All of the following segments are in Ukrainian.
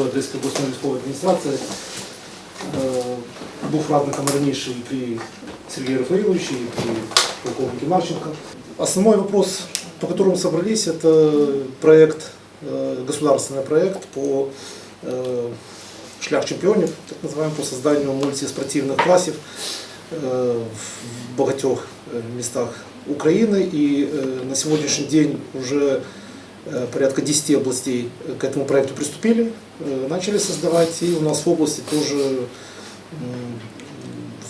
головою Одеської обласної військової адміністрації. Е, Був радником раніше и при Сергее Рафаиловиче, и при полковнике Марченко. Основной вопрос, по которому собрались, это проект, э, государственный проект по э, шлях чемпионов, так называемый, по созданию мультиспортивных классов э, в багатьох э, местах Украины. И э, на сегодняшний день уже э, порядка 10 областей э, к этому проекту приступили, э, Начали создавать. И у нас в области тоже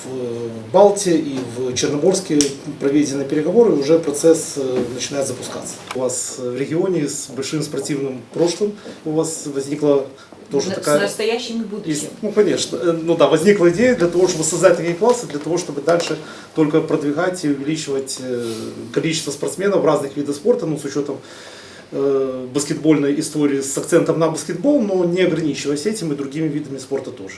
в Балте и в Черноморске проведены переговоры, и уже процесс э, начинает запускаться. У вас э, в регионе с большим спортивным прошлым у вас возникла тоже С такая... настоящим и будущим. Ну, конечно. Э, Ну да, возникла идея для того, чтобы создать такие классы, для того, чтобы дальше только продвигать и увеличивать э, количество спортсменов в разных видах спорта, ну, с учетом э, баскетбольной истории с акцентом на баскетбол, но не ограничиваясь этим и другими видами спорта тоже.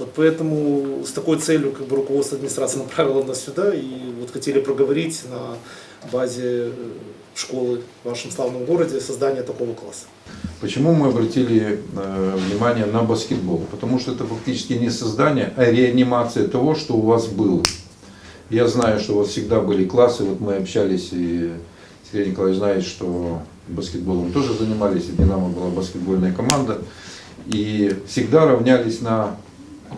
Вот поэтому с такой целью как бы руководство администрации направило нас сюда и вот хотели проговорить на базе э, школы в вашем славном городе создание такого класса. Почему мы обратили э, внимание на баскетбол? Потому что это фактически не создание, а реанимация того, что у вас было. Я знаю, что у вас всегда были классы, вот мы общались, и Сергей Николаевич знает, что баскетболом тоже занимались, и Динамо была баскетбольная команда, и всегда равнялись на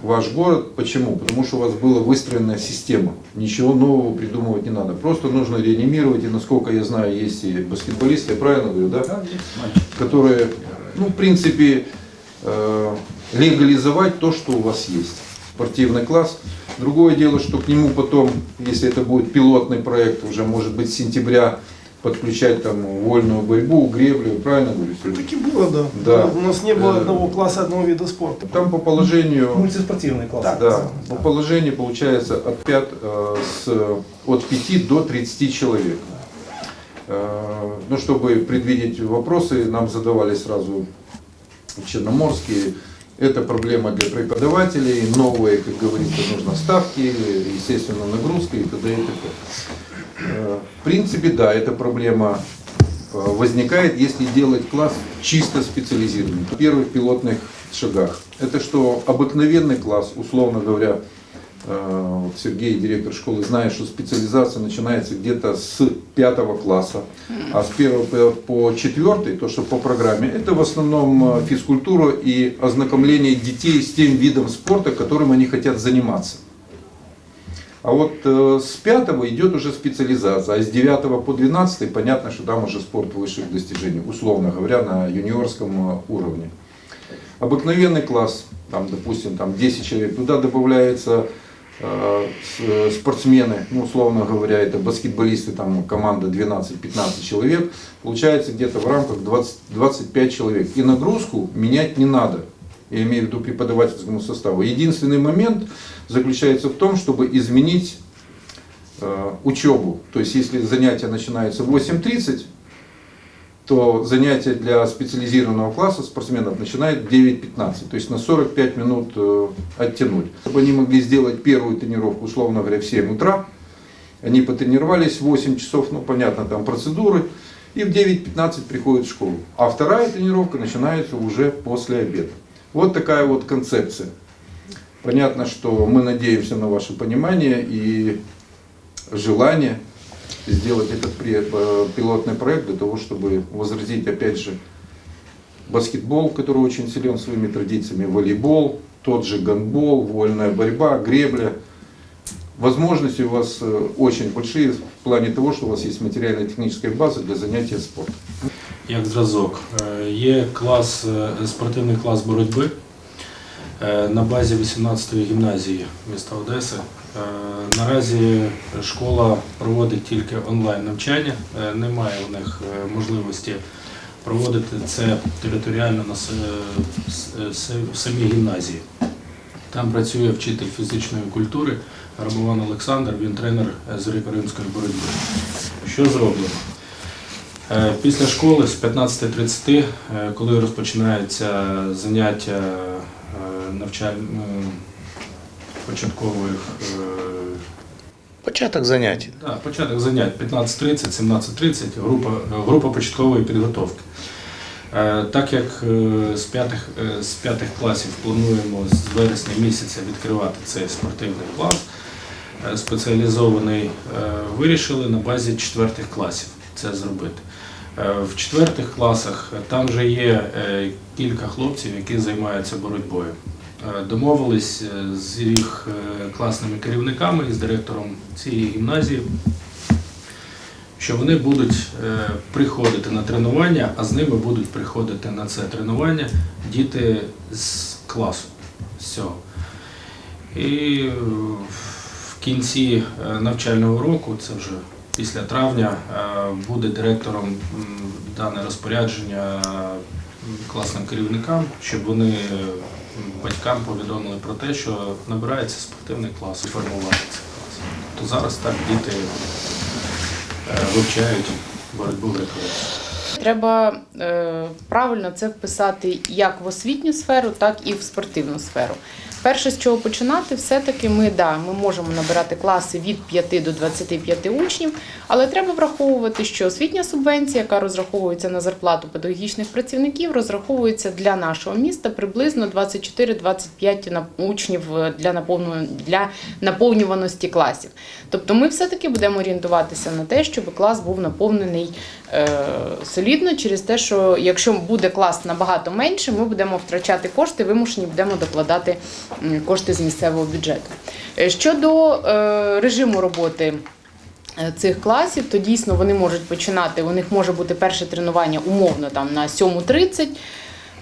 ваш город. Почему? Потому что у вас была выстроенная система. Ничего нового придумывать не надо. Просто нужно реанимировать, и насколько я знаю, есть и баскетболисты, я правильно говорю, да? которые, ну, в принципе, э, легализовать то, что у вас есть. Спортивный класс. Другое дело, что к нему потом, если это будет пилотный проект, уже может быть с сентября подключать там вольную борьбу, греблю, правильно говорю? Серега? Так и было, да. Да. У нас не было Э, одного класса, одного вида спорта. Там по положению, Мультиспортивный класс. Да. да, по положению получается от, 5, э, с, от 5 до 30 человек. Э, Ну, чтобы предвидеть вопросы, нам задавали сразу в Черноморске. Это проблема для преподавателей, новые, как говорится, нужно ставки, естественно, нагрузка и т.д. и т.п. Э, В принципе, да, эта проблема э, возникает, если делать класс чисто специализированный. В первых пилотных шагах. Это что обыкновенный класс, условно говоря, э, вот Сергей, директор школы, знает, что специализация начинается где-то с пятого класса, а с первого по- четвертый, то, что по программе, это в основном физкультура и ознакомление детей с тем видом спорта, которым они хотят заниматься. А вот э, с пятого идет уже специализация, а с 9 по 12 понятно, что там уже спорт высших достижений, условно говоря, на юниорском э, уровне. Обыкновенный класс, там, допустим, там 10 человек, туда добавляется э, спортсмены, ну, условно говоря, это баскетболисты, там команда 12-15 человек, получается где-то в рамках 20, 25 человек. И нагрузку менять не надо, я имею в виду преподавательскому составу. Единственный момент заключается в том, чтобы изменить э, учебу. То есть, если занятия начинаются в 8.30, то занятия для специализированного класса спортсменов начинают в 9.15, то есть на 45 минут э, оттянуть. Чтобы они могли сделать первую тренировку, условно говоря, в 7 утра, они потренировались 8 часов, ну понятно, там процедуры, и в 9.15 приходят в школу. А вторая тренировка начинается уже после обеда. Вот такая вот концепция. Понятно, что мы надеемся на ваше понимание и желание сделать этот пре- э, пилотный проект для того, чтобы возродить, опять же, баскетбол, который очень силен своими традициями, волейбол, тот же гандбол, вольная борьба, гребля. Возможности у вас э, очень большие в плане того, что у вас есть материально-техническая база для занятия спортом. як зразок. Е, Є клас, е, спортивний клас боротьби е, на базі 18-ї гімназії міста Одеси. Е, Наразі школа проводить тільки онлайн навчання, Е, немає у них е, можливості проводити це територіально на е, самій гімназії. Там працює вчитель фізичної культури Грабован Олександр, він тренер е, з Римської боротьби. Що зроблено? Е, Після школи з 15.30, е, коли розпочинаються заняття е, навчаль... е, початкових е, Початок занять. Да, початок занять 15.30, 17.30, група, група початкової підготовки. Е, Так як з п'ятих, з п'ятих класів плануємо з вересня місяця відкривати цей спортивний клас, спеціалізований, вирішили на базі четвертих класів це зробити. В четвертих класах там вже є кілька хлопців, які займаються боротьбою. Е, Домовились е, з їх е, класними керівниками і з директором цієї гімназії, що вони будуть приходити на тренування, а з ними будуть приходити на це тренування діти з класу з. І в кінці навчального року, це вже після травня, буде директором дане розпорядження класним керівникам, щоб вони батькам повідомили про те, що набирається спортивний клас формувати цей клас. То зараз так діти е, вивчають боротьбу греко-римську. Треба е, правильно це вписати як в освітню сферу, так і в спортивну сферу. Перше, з чого починати, все-таки ми, да, ми можемо набирати класи від 5 до 25 учнів, але треба враховувати, що освітня субвенція, яка розраховується на зарплату педагогічних працівників, розраховується для нашого міста приблизно 24-25 на- учнів е, для наповню- для наповнюваності класів. Тобто ми все-таки будемо орієнтуватися на те, щоб клас був наповнений солідно, через те, що якщо буде клас набагато менше, ми будемо втрачати кошти, вимушені будемо докладати кошти з місцевого бюджету. Е, Щодо е, режиму роботи. е, Цих класів, то дійсно вони можуть починати. У них може бути перше тренування умовно там на 7.30,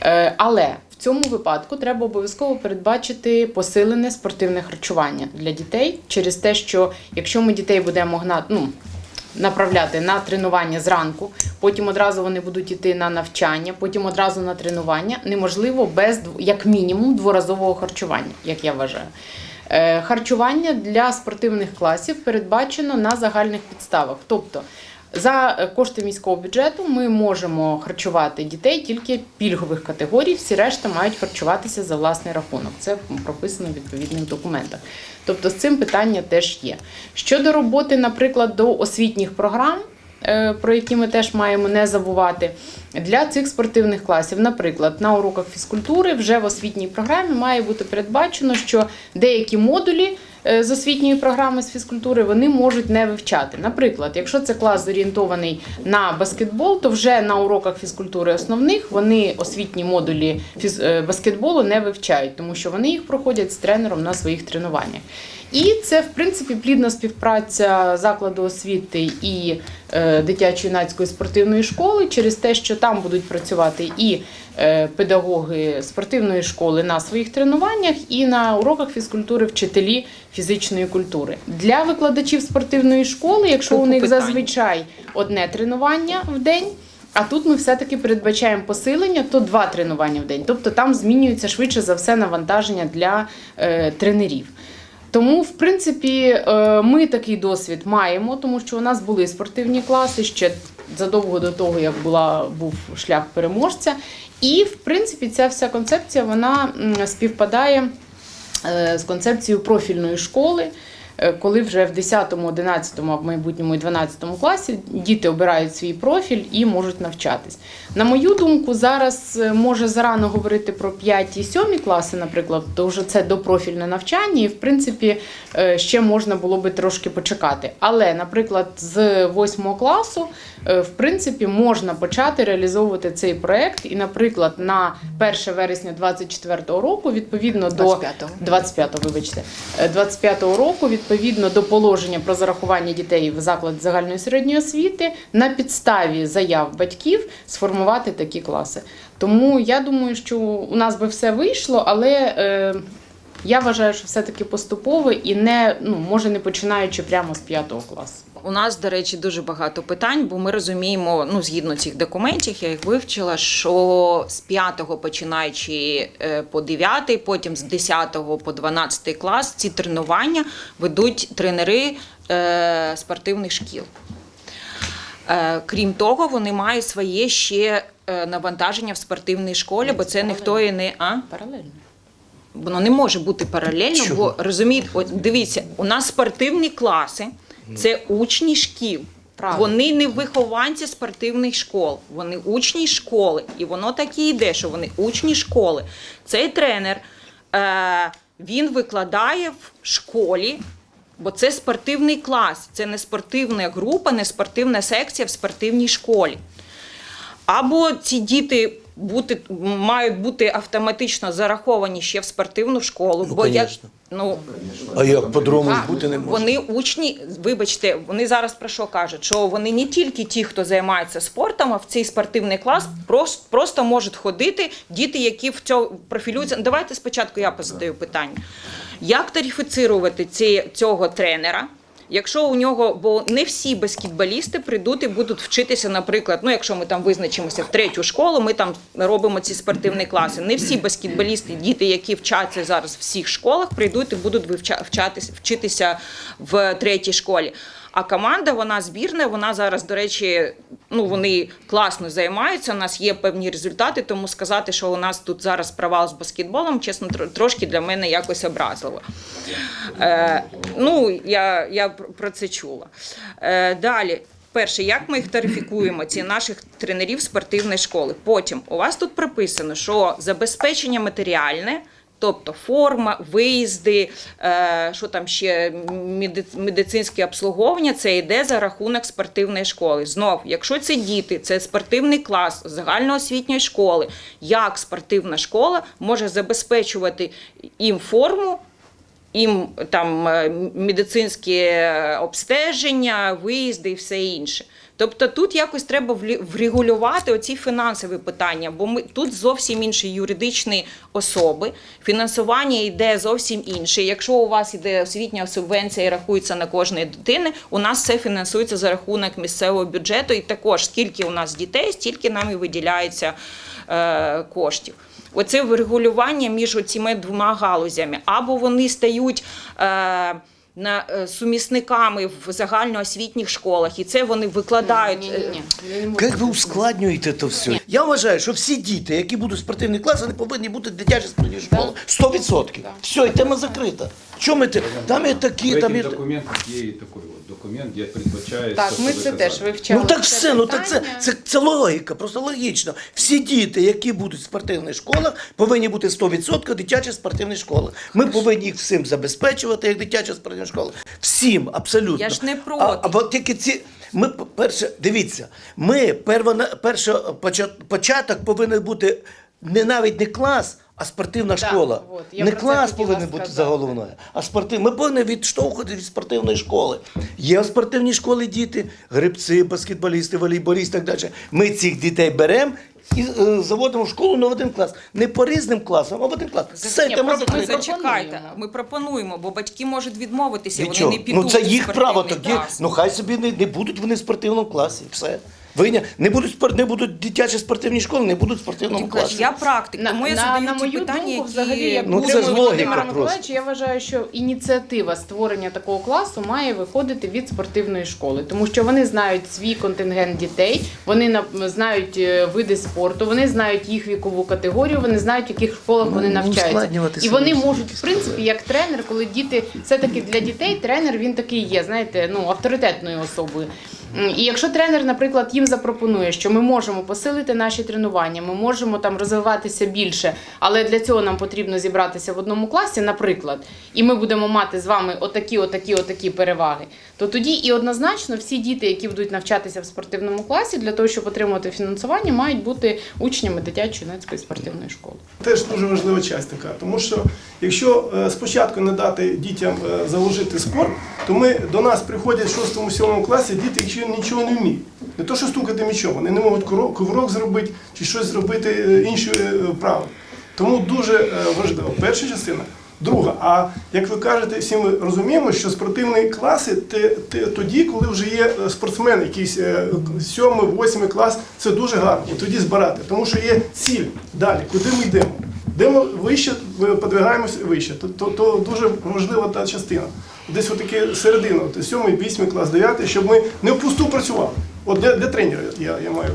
Е, Але в цьому випадку треба обов'язково передбачити посилене спортивне харчування для дітей через те, що якщо ми дітей будемо гнати, ну, направляти на тренування зранку, потім одразу вони будуть йти на навчання, потім одразу на тренування, неможливо без як мінімум дворазового харчування, як я вважаю. Е, Харчування для спортивних класів передбачено на загальних підставах. Тобто за е, кошти міського бюджету ми можемо харчувати дітей тільки пільгових категорій, всі решта мають харчуватися за власний рахунок. Це прописано в відповідних документах. Тобто з цим питання теж є. Щодо роботи, наприклад, до освітніх програм. Е, Про які ми теж маємо не забувати для цих спортивних класів. Наприклад, на уроках фізкультури вже в освітній програмі має бути передбачено, що деякі модулі е, з освітньої програми з фізкультури вони можуть не вивчати. Наприклад, якщо це клас зорієнтований на баскетбол, то вже на уроках фізкультури основних вони освітні модулі е, баскетболу не вивчають, тому що вони їх проходять з тренером на своїх тренуваннях. І це, в принципі, плідна співпраця закладу освіти і е, дитячо-юнацької спортивної школи через те, що там будуть працювати і е, педагоги спортивної школи на своїх тренуваннях, і на уроках фізкультури вчителі фізичної культури. Для викладачів спортивної школи, якщо у них зазвичай одне тренування в день. А тут ми все-таки передбачаємо посилення, то два тренування в день. Тобто там змінюється швидше за все навантаження для е, тренерів. Тому, в принципі, е, ми такий досвід маємо, тому що у нас були спортивні класи ще задовго до того, як була, був шлях переможця. І, в принципі, ця вся концепція вона співпадає е, з концепцією профільної школи. Е, Коли вже в 10, 11, а в майбутньому і 12 класі діти обирають свій профіль і можуть навчатись. На мою думку, зараз е, може зарано говорити про 5 і 7 класи, наприклад, то вже це допрофільне навчання, і в принципі е, ще можна було би трошки почекати. Але, наприклад, з 8 класу, в принципі, можна почати реалізовувати цей проект. І, наприклад, на 1 вересня 2024 року, відповідно до 25-го. 25-го, вибачте, Е, 25-го року, відповідно до положення про зарахування дітей в заклад загальної середньої освіти, на підставі заяв батьків сформувати такі класи. Тому я думаю, що у нас би все вийшло, але е, я вважаю, що все-таки поступово і не ну може не починаючи прямо з 5 класу. У нас, до речі, дуже багато питань, бо ми розуміємо, ну згідно цих документів, я їх вивчила, що з 5-го починаючи е, по 9, потім з 10-го по 12 клас ці тренування ведуть тренери е, спортивних шкіл. Е, Крім того, вони мають своє ще е, навантаження в спортивній школі, бо це ніхто і не а Паралельно. Воно не може бути паралельно, бо розумієте, от дивіться, у нас спортивні класи це учні шкіл. Правильно. Вони не вихованці спортивних школ, вони учні школи. І воно так і йде, що вони учні школи. Цей тренер е, він викладає в школі, бо це спортивний клас, це не спортивна група, не спортивна секція в спортивній школі. Або ці діти бути, мають бути автоматично зараховані ще в спортивну школу. Ну, бо конечно. ну, А як по-другому бути не може? вони учні, вибачте, вони зараз про що кажуть? Що вони не тільки ті, хто займається спортом, а в цей спортивний клас просто, просто можуть ходити діти, які в цьому профілюються. Давайте спочатку я позадаю питання. Як тарифіцирувати ці, цього тренера? Якщо у нього, бо не всі баскетболісти прийдуть і будуть вчитися, наприклад, ну якщо ми там визначимося в третю школу, ми там робимо ці спортивні класи. Не всі баскетболісти, діти, які вчаться зараз в всіх школах, прийдуть і будуть вчатися, вчитися в третій школі. А команда, вона збірна, вона зараз, до речі, ну вони класно займаються. У нас є певні результати, тому сказати, що у нас тут зараз провал з баскетболом, чесно, трошки для мене якось образливо. Е, ну, я, я про це чула. Е, далі. Перше, як ми їх тарифікуємо, ці наших тренерів спортивної школи. Потім у вас тут прописано, що забезпечення матеріальне, тобто форма, виїзди, е, що там ще медицинське обслуговування, це йде за рахунок спортивної школи. Знов, якщо це діти, це спортивний клас загальноосвітньої школи, як спортивна школа може забезпечувати їм форму, їм там е, медицинське обстеження, виїзди і все інше. Тобто тут якось треба врегулювати оці фінансові питання, бо ми тут зовсім інші юридичні особи. Фінансування йде зовсім інше. Якщо у вас йде освітня субвенція і рахується на кожної дитини, у нас все фінансується за рахунок місцевого бюджету, і також скільки у нас дітей, стільки нам і виділяється е, коштів. Оце врегулювання між цими двома галузями. Або вони стають е, на, е, сумісниками в загальноосвітніх школах, і це вони викладають. Як ви ускладнюєте це все? Я вважаю, що всі діти, які будуть в спортивний клас, вони повинні бути в дитячій спортивній школі. 100%. Все, і тема закрита. Чому ми те? Там є такі, В там є... документах є і такий от документ, де передбачається. Так, ми це теж казати. вивчали. Ну так все, ну так це, питання. це, це логіка, просто логічно. Всі діти, які будуть в спортивних школах, повинні бути 100% дитячі спортивні школи. Ми повинні їх всім забезпечувати, як дитяча спортивна школа. Всім, абсолютно. Я ж не проти. А, а от тільки ці. Ми, перше, дивіться, ми перво, перше, початок повинен бути не навіть не клас, а спортивна Так, школа. от, я не клас повинен бути за головною, а спортив. Ми повинні відштовхувати від спортивної школи. Є в спортивній школі діти, грибці, баскетболісти, волейболісти і так далі. Ми цих дітей беремо і е, заводимо в школу на один клас. Не по різним класам, а в один клас. Все, Ні, тема ми. Зачекайте, ми пропонуємо, бо батьки можуть відмовитися, Від вони чого? не підуть. Ну це їх право. Тоді ну хай собі не, не будуть вони в спортивному класі. Все. Ви не, будуть спор- не будуть дитячі спортивні школи, не будуть в спортивному класі. Я практик, На, тому я задаю на ті мою питання, думку, які взагалі, як Ну, це ж логіка Володимира просто. Миколаївича, я вважаю, що ініціатива створення такого класу має виходити від спортивної школи, тому що вони знають свій контингент дітей, вони на- знають е, види спорту, вони знають їх вікову категорію, вони знають, в яких школах вони Ну, навчаються. І вони собі. можуть, в принципі, як тренер, коли діти все-таки для дітей тренер він такий є, знаєте, ну авторитетною особою. І якщо тренер, наприклад, їм запропонує, що ми можемо посилити наші тренування, ми можемо там розвиватися більше, але для цього нам потрібно зібратися в одному класі, наприклад, і ми будемо мати з вами отакі, отакі, отакі переваги, то тоді і однозначно всі діти, які будуть навчатися в спортивному класі, для того, щоб отримувати фінансування, мають бути учнями дитячої юнацької спортивної школи. Теж дуже важлива часть така, тому що якщо е, спочатку не дати дітям е, заложити спорт, то ми до нас приходять в 6-7 класі діти, які нічого не вміють. Не то, що стукати м'ячом, вони не можуть коврок зробити чи щось зробити е, інші е. Тому дуже е, важливо. Перша частина. Друга, а як ви кажете, всі ми розуміємо, що спортивні класи тоді, коли вже є спортсмен, якийсь сьомий, восьмий клас, це дуже гарно. І тоді збирати, тому що є ціль далі, куди ми йдемо. Де ми вище, подвигаємося вище. То, то, то дуже важлива та частина. Десь отаке середина, от, сьомий, вісьмий клас, дев'ятий, щоб ми не впусту працювали. От для, для тренера я, я маю.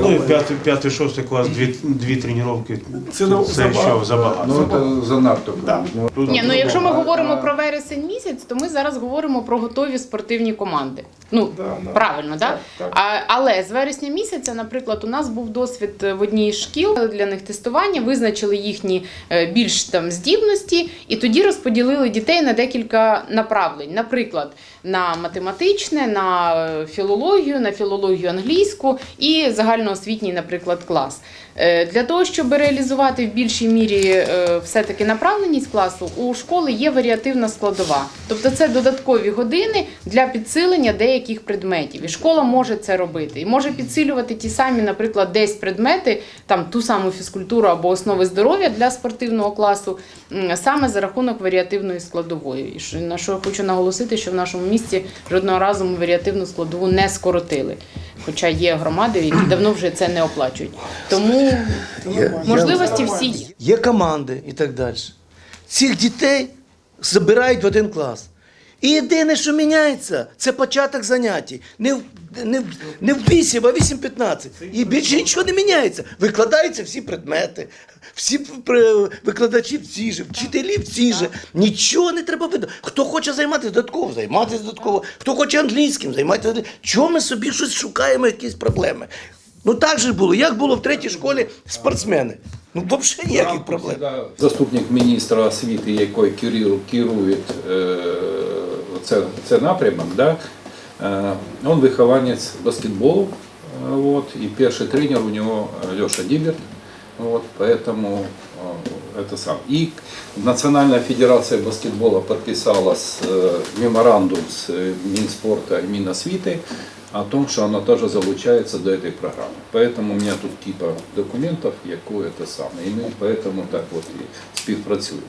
Ну і п'ятий, п'ятий, шостий клас, дві, дві тренування. Це Це забагато. що, забагато. Ну это занадто. Да. Ну, Тут- Ні, ну якщо ми говоримо а- про вересень місяць, то ми зараз говоримо про готові спортивні команди. Ну Да, да. правильно, да? Так, так. А, але з вересня місяця, наприклад, у нас був досвід в одній з шкіл для них тестування, визначили їхні е, більш там здібності, і тоді розподілили дітей на декілька направлень. Наприклад, на математичне, на е, філологію, на філологію англійську і загальноосвітній, наприклад, клас. Е, Для того, щоб реалізувати в більшій мірі е, все-таки направленість класу, у школи є варіативна складова. Тобто це додаткові години для підсилення деяких предметів. І школа може це робити. І може підсилювати ті самі, наприклад, десь предмети, там ту саму фізкультуру або основи здоров'я для спортивного класу, саме за рахунок варіативної складової. І на що я хочу наголосити, що в нашому місті жодного разу ми варіативну складову не скоротили. Хоча є громади, які давно вже це не оплачують. Тому Є- можливості всі є. Є команди і так далі. Цих дітей забирають в один клас. І єдине, що міняється, це початок заняття. Не в, не, в, не в 8, а 8-15. І більше нічого не міняється. Викладаються всі предмети, всі викладачі в ці ж, вчителі в ці ж. Нічого не треба видати. Хто хоче займатися додатково, займатися додатково. Хто хоче англійським, англійським. Чого ми собі щось шукаємо, якісь проблеми? Ну так же було. Як було в третій школі спортсмени? Ну, взагалі ніяких проблем. Заступник міністра освіти, який керує, керує е, це, це напрямок, да, е, він вихованець баскетболу, е, вот, і перший тренер у нього Леша Діберт, вот, поэтому э, это сам. И Национальная федерация баскетбола подписала с, э, меморандум с э, Минспорта и Миносвиты о том, что она тоже залучается до этой программы. Поэтому у меня тут типа документов, яку это самое. И мы поэтому так вот и співпрацюємо.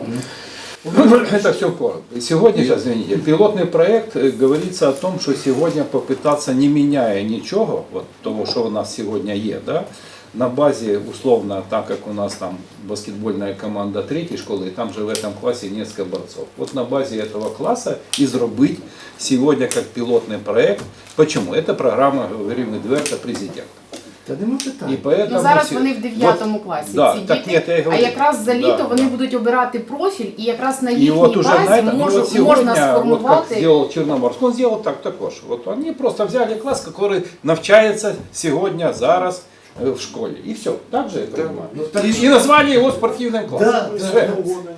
Это все коротко. И сегодня, сейчас, извините, пилотный проект э, говорится о том, что сегодня попытаться, не меняя ничего, вот того, что у нас сегодня есть, да, на базе, условно, так как у нас там баскетбольная команда третьей школы, и там же в этом классе несколько борцов. Вот на базе этого класса и зробить сегодня как пилотный проект. Почему? Это программа, говорим, Эдверта президента. Та нема питань. И поэтому Ну зараз се- вони в 9 класі. Да, ці так діти, нет, я и а говорю. якраз за літо Да, вони да. будуть обирати профіль, і якраз на И їхній вот уже на базі этом, и можу- вот сегодня, можна вот как сформувати. сделал Черноморск, он сделал так також. Вот они просто взяли класс, который навчается сегодня, зараз э, в школе. И все, так же это понимаю. И, и назвали его спортивным классом. Все.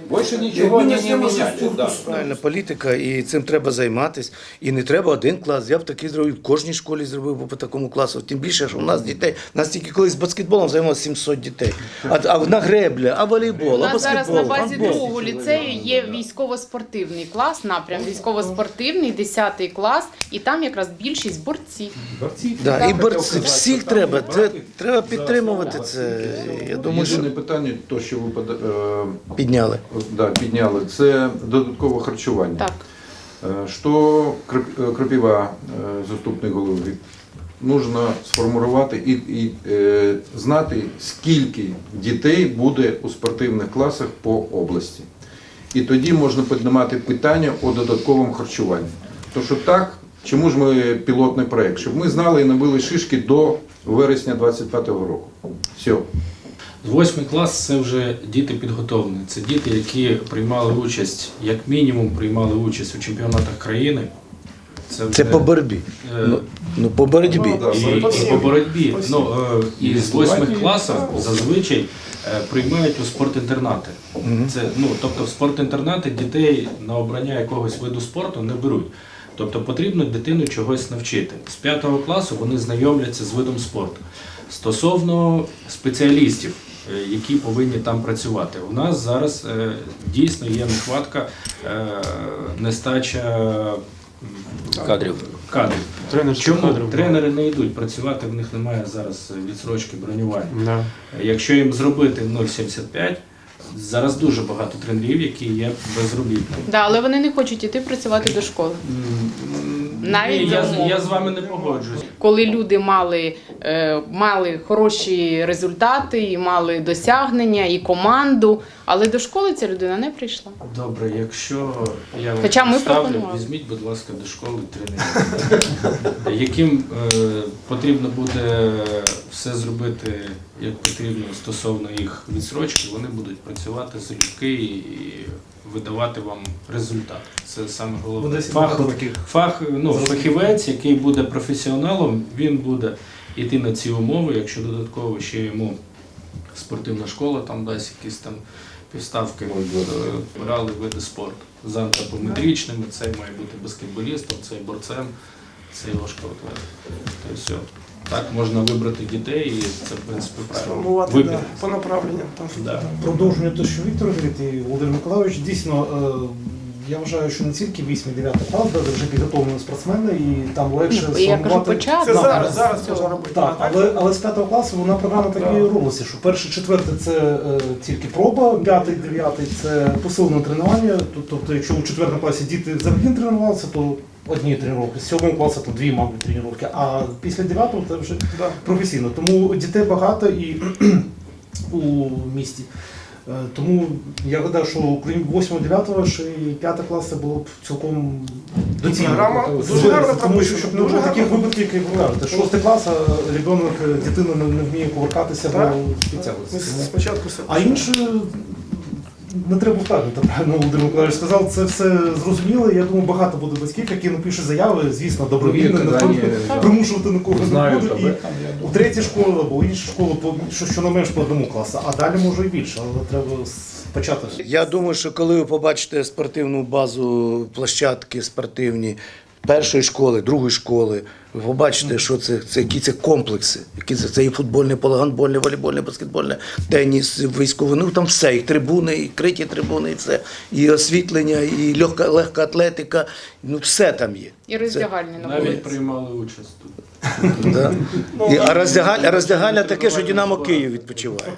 Больше ничего они не меняли. Да. Правильна політика, і цим треба займатися. І не треба один клас. Я б такий зробив, в кожній школі зробив би по такому класу. Тим більше, що у нас дітей, у нас тільки колись баскетболом займалося 700 дітей. А, а на гребля, а У волейбол, а нас зараз баскетбол, на базі гандбол. другого ліцею є військово-спортивний клас, напрям військово-спортивний, 10 клас, і там якраз більшість борців. Борцы. Да, і Хотел борці, сказать, всіх что там треба. и Це, брати треба підтримувати це. Я думаю, що Єдине питання, то, що ви пода- е, підняли. да, підняли, це додаткове харчування. Так. Е, Що Кроп- е, Кропіва, е, заступник голови, нужно сформувати і, і е, знати, скільки дітей буде у спортивних класах по області. І тоді можна піднімати питання о додатковому харчуванні. То що так, чому ж ми пілотний проєкт? Щоб ми знали і набили шишки до вересня 25-го року. Все. Восьмий клас це вже діти підготовлені. Це діти, які приймали участь, як мінімум, приймали участь у чемпіонатах країни. Це, Це по боротьбі. е, Ну, ну по боротьбі. Ну, да. і, і по боротьбі. Ну, е, і з восьмих класів зазвичай е, приймають у спортінтернати. Це, ну, тобто в спортінтернати дітей на обрання якогось виду спорту не беруть. Тобто потрібно дитину чогось навчити. З п'ятого класу вони знайомляться з видом спорту. Стосовно спеціалістів, е, які повинні там працювати, у нас зараз е, дійсно є нехватка, е, нестача Кадрів. кадрів. Тренерських Чому кадрів, тренери не йдуть працювати, в них немає зараз відсрочки бронювання. Да. Якщо їм зробити 0,75, зараз дуже багато тренерів, які є безробітними. Да, але вони не хочуть іти працювати до школи. Навіть Ні, я, я з вами не погоджуюсь. коли люди мали, е, мали хороші результати, і мали досягнення, і команду, але до школи ця людина не прийшла. Добре, якщо я вам Хоча ми пропонували. візьміть, будь ласка, до школи тренерів, яким е, потрібно буде все зробити як потрібно стосовно їх відсрочки, вони будуть працювати залюбки і видавати вам результат. Це саме головне. Фах, фах, ну, фахівець, який буде професіоналом, він буде йти на ці умови, якщо додатково ще йому спортивна школа там дасть якісь там півставки, е, брали види спорту з антропометричними, цей має бути баскетболістом, цей борцем, цей важкоатлет. Та все. Так можна вибрати дітей і це, в принципі, правильно. Вибір. да, по направленням. Там. Да. Продовження те, що Віктор говорить і Володимир Миколайович, дійсно, е, я вважаю, що не тільки 8-9 клас, де вже підготовлені спортсмени, і там легше Ну, я кажу, сформувати- початок. Це зараз, зараз можна робити. Так, але, але з 5 класу вона програма так і робилася, що перший, четвертий це е, тільки проба, п'ятий, дев'ятий це посилене тренування. Тобто, якщо у четвертому класі діти взагалі тренувалися, то одні тренування, з сьомого класу то дві, мабуть, тренування, а після дев'ятого це вже Да. професійно. Тому дітей багато і у місті. Е, Тому я гадаю, що крім 8-9 ще і 5 клас це було б цілком доцільно. Програма Тобто, дуже гарно Тому що щоб не було таких випадків, як ви кажете, 6 клас, а ребенок, дитина не, не вміє повертатися до Ми спочатку все. А інше не треба впевнити, правильно Володимир Миколаївич сказав, це все зрозуміло. Я думаю, багато буде батьків, які напишуть заяви, звісно, добровільно, не они примушувати нікого не будуть. І у третій школі або іншу школу, по що, щонайменш менш по одному класу, а далі може і більше, але треба почати. Я думаю, що коли ви побачите спортивну базу, площадки спортивні першої школи, другої школи, ви побачите, що це, це які це комплекси, які це, це і футбольне, поле, гандбольне, волейбольне, баскетбольне, теніс, військовий, ну там все, і трибуни, і криті трибуни, і все, і освітлення, і легка, легка атлетика, ну все там є. І роздягальні на Навіть приймали участь тут. Да. І, а роздягальня, роздягальня таке, що Динамо Київ відпочиває.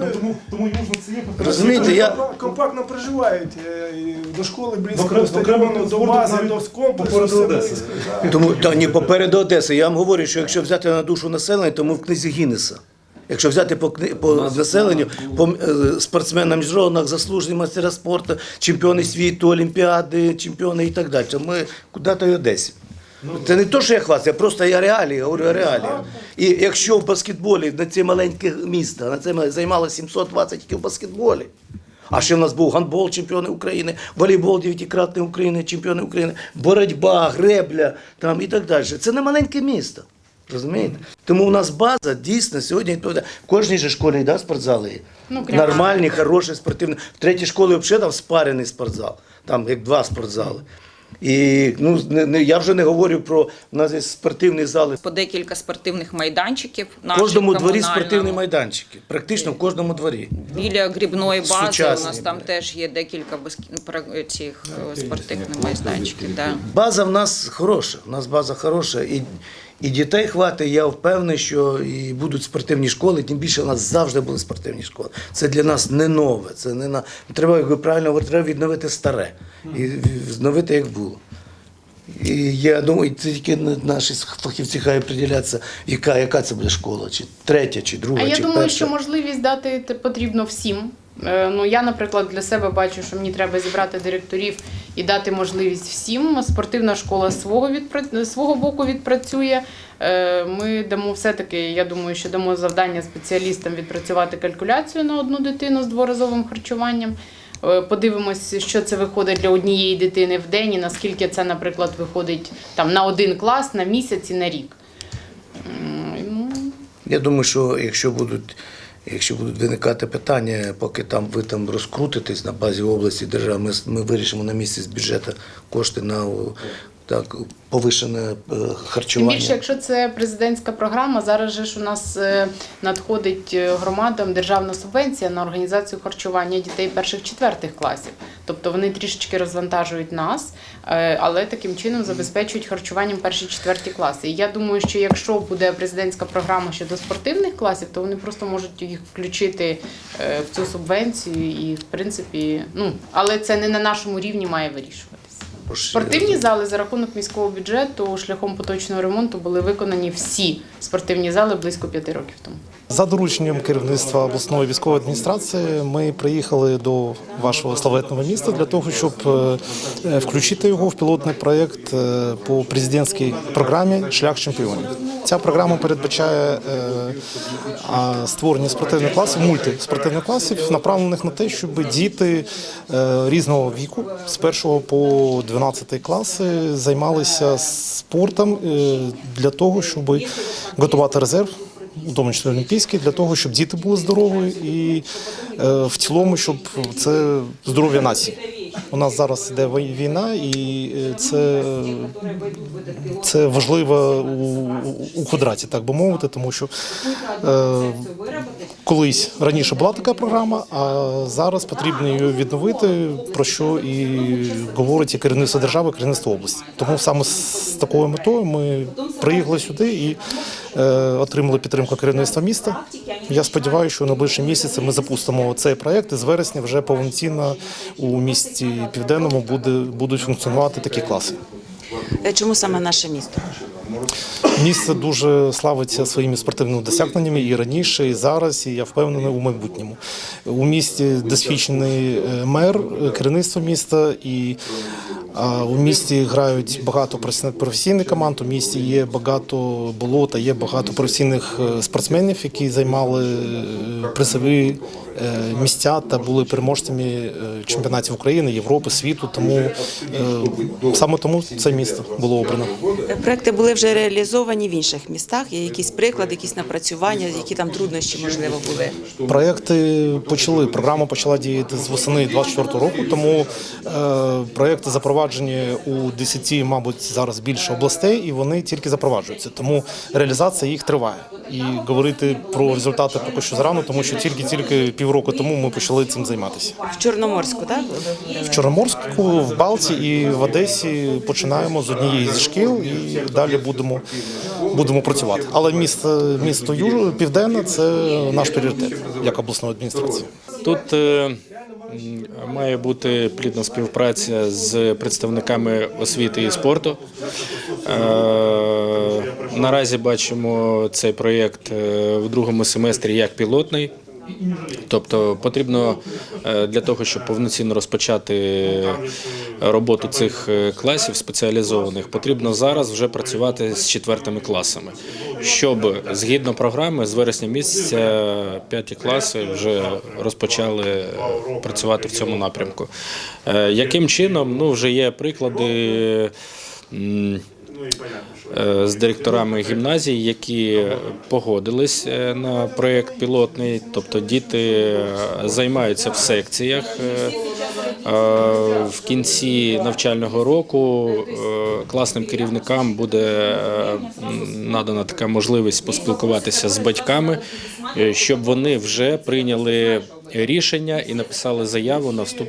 Ну, тому, тому і можна це є. Розумієте, я- компактно проживають е, і до школи близько, до стадіону, до спорту бази, навіть до комплексу, попереду все Одеси. близько. да. Тому та ні попереду Одеси. Я вам говорю, що якщо взяти на душу населення, то ми в книзі Гіннеса. Якщо взяти по, кни- по населенню, по е, спортсменам міжнародних заслужені майстера спорту, чемпіони світу, олімпіади, чемпіони і так далі. Ми куди-то й Одесі. Це не те, що я хвастаю, просто я реалії, говорю реалії. І якщо в баскетболі на це маленьке місто, на це займало 720 тільки в баскетболі. А ще в нас був гандбол, чемпіони України, волейбол, дев'ятикратний України, чемпіони України, боротьба, гребля там і так далі. Це не маленьке місто. Розумієте? Тому у нас база дійсно сьогодні відповідає. В кожній же школі да, спортзали. Ну. Нормальні, хороші, спортивні. В третій школі взагалі там спарений спортзал, там як два спортзали. І ну, не, не, я вже не говорю про у нас є спортивні зали. По декілька спортивних майданчиків. на кожному дворі спортивні майданчики. Практично в кожному дворі. Біля грібної бази у нас там теж є декілька про- цих е, спортивних майданчиків. Да. База в нас хороша. У нас база хороша. І, і дітей хватить, я впевнений, що і будуть спортивні школи, тим більше у нас завжди були спортивні школи. Це для нас не нове. Це не на треба, як ви правильно говорите, треба відновити старе і відновити як було. І я думаю, це тільки наші фахівці хай приділяться, яка, яка це буде школа, чи третя, чи друга, А я чи думаю, перша. що можливість дати потрібно всім. Е, Ну я, наприклад, для себе бачу, що мені треба зібрати директорів і дати можливість всім. Спортивна школа свого відпра- свого боку відпрацює. Е, Ми дамо все-таки, я думаю, що дамо завдання спеціалістам відпрацювати калькуляцію на одну дитину з дворазовим харчуванням. Е, Подивимось, що це виходить для однієї дитини в день, і наскільки це, наприклад, виходить там на один клас, на місяць і на рік. Ну, Я думаю, що якщо будуть, якщо будуть виникати питання, поки там ви там розкрутитесь на базі області держави, ми, ми вирішимо на місці з бюджету кошти на так, повишене е, Тим більше, якщо це президентська програма, зараз же ж у нас е, надходить е, громадам державна субвенція на організацію харчування дітей перших четвертих класів. Тобто вони трішечки розвантажують нас, але таким чином забезпечують харчуванням перші четверті класи. І я думаю, що якщо буде президентська програма щодо спортивних класів, то вони просто можуть їх включити в цю субвенцію, і в принципі, ну але це не на нашому рівні має вирішуватися. Спортивні зали за рахунок міського бюджету шляхом поточного ремонту були виконані всі спортивні зали близько п'яти років тому. За дорученням керівництва обласної військової адміністрації ми приїхали до вашого славетного міста для того, щоб е, включити його в пілотний проєкт е, по президентській програмі Шлях чемпіонів. Ця програма передбачає е, створення спортивних класів, мультиспортивних класів, направлених на те, щоб діти е, різного віку з 1 по 12 класи займалися спортом е, для того, щоб готувати резерв у тому числі олімпійський, для того, щоб діти були здорові і е, в цілому, щоб це здоров'я нації. У нас зараз іде війна, і е, це, це важливо у, у квадраті, так би мовити, тому що е, колись раніше була така програма, а зараз потрібно її відновити, про що і говорить і керівництво держави, і керівництво області. Тому саме з такою метою ми приїхали сюди і отримали підтримку керівництва міста. Я сподіваюся, що на найближчі місяці ми запустимо цей проект і з вересня вже повноцінно у місті Південному буде, будуть функціонувати такі класи. Е, Чому саме наше місто? Місце дуже славиться своїми спортивними досягненнями і раніше, і зараз, і я впевнений у майбутньому. У місті досвідчений е, мер, е, керівництво міста, і у місті грають багато професійних- команд. У місті є багато болота, є багато професійних е, спортсменів, які займали е, призові місця та були переможцями е, чемпіонатів України, Європи, світу. Тому е, саме тому це місто було обрано. Е, Проекти були вже реалізовані в інших містах. Є якісь приклади, якісь напрацювання, які там труднощі можливо були. Проекти почали. Програма почала діяти з восени 24 року. Тому е, проекти запроваджені у 10, мабуть, зараз більше областей, і вони тільки запроваджуються. Тому реалізація їх триває. І говорити про результати поки що зарано, тому що тільки-тільки півроку тому ми почали цим займатися. В Чорноморську, так? В Чорноморську, в Балті і в Одесі починаємо з однієї зі шкіл і далі будемо, будемо працювати. Але місто, місто Юж, Південне це наш пріоритет як обласної адміністрації. Тут е, має бути плідна співпраця з представниками освіти і спорту. Е, Наразі бачимо цей проєкт е, в другому семестрі як пілотний. Тобто потрібно е, для того, щоб повноцінно розпочати роботу цих е, класів спеціалізованих, потрібно зараз вже працювати з четвертими класами, щоб згідно програми з вересня місяця п'яті класи вже розпочали працювати в цьому напрямку. Е, Яким чином? Ну вже є приклади. М, е, з директорами гімназій, які погодились е, на проєкт пілотний, тобто діти е, займаються в секціях. В кінці навчального року класним керівникам буде надана така можливість поспілкуватися з батьками, щоб вони вже прийняли рішення і написали заяву на вступ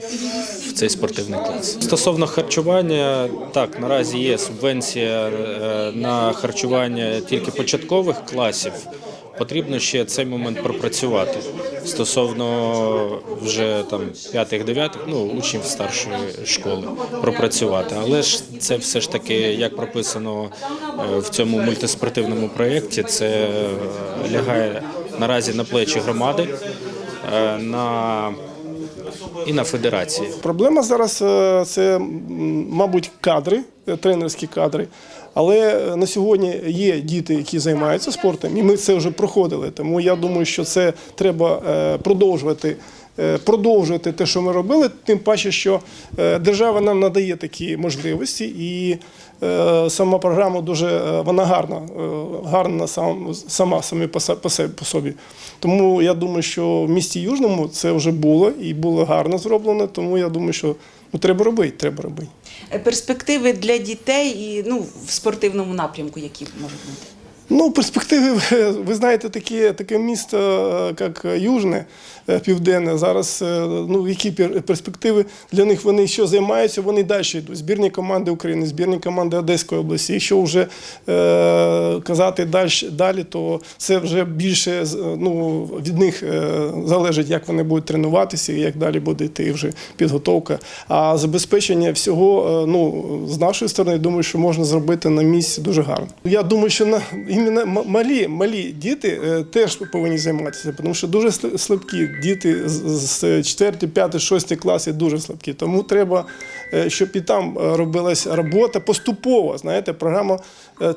в цей спортивний клас. Стосовно харчування, так наразі є субвенція е, на харчування тільки початкових класів. Потрібно ще цей момент пропрацювати стосовно вже там п'ятих-дев'ятих, ну учнів старшої школи пропрацювати. Але ж це все ж таки, як прописано е, в цьому мультиспортивному проєкті, це лягає наразі на плечі громади. Е, На і на федерації. Проблема зараз е, це, мабуть, кадри, е, тренерські кадри. Але на сьогодні є діти, які займаються спортом, і ми це вже проходили. Тому я думаю, що це треба продовжувати. Продовжувати те, що ми робили, тим паче, що держава нам надає такі можливості, і сама програма дуже е, вона гарна, е, гарна сам, сама самі по собі. Тому я думаю, що в місті Южному це вже було і було гарно зроблено. Тому я думаю, що ну, треба робити, треба робити. Е, Перспективи для дітей і ну в спортивному напрямку, які можуть бути. Ну, перспективи, ви- знаєте, такі, таке місто, е, як Южне, е, Південне, зараз, е, ну, які перспективи для них вони що займаються, вони далі йдуть. Збірні команди України, збірні команди Одеської області. Якщо вже е, казати далі, далі, то це вже більше ну, від них залежить, як вони будуть тренуватися і як далі буде йти вже підготовка. А забезпечення всього, ну, з нашої сторони, думаю, що можна зробити на місці дуже гарно. Я думаю, що на іменно малі, малі діти е, теж повинні займатися, тому що дуже слабкі діти з- з 4, 5, 6 класи дуже слабкі. Тому треба, е, щоб і там е, робилась робота поступово. Знаєте, програма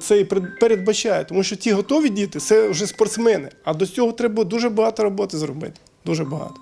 це і передбачає, тому що ті готові діти це вже спортсмени. А до цього треба дуже багато роботи зробити. Дуже багато.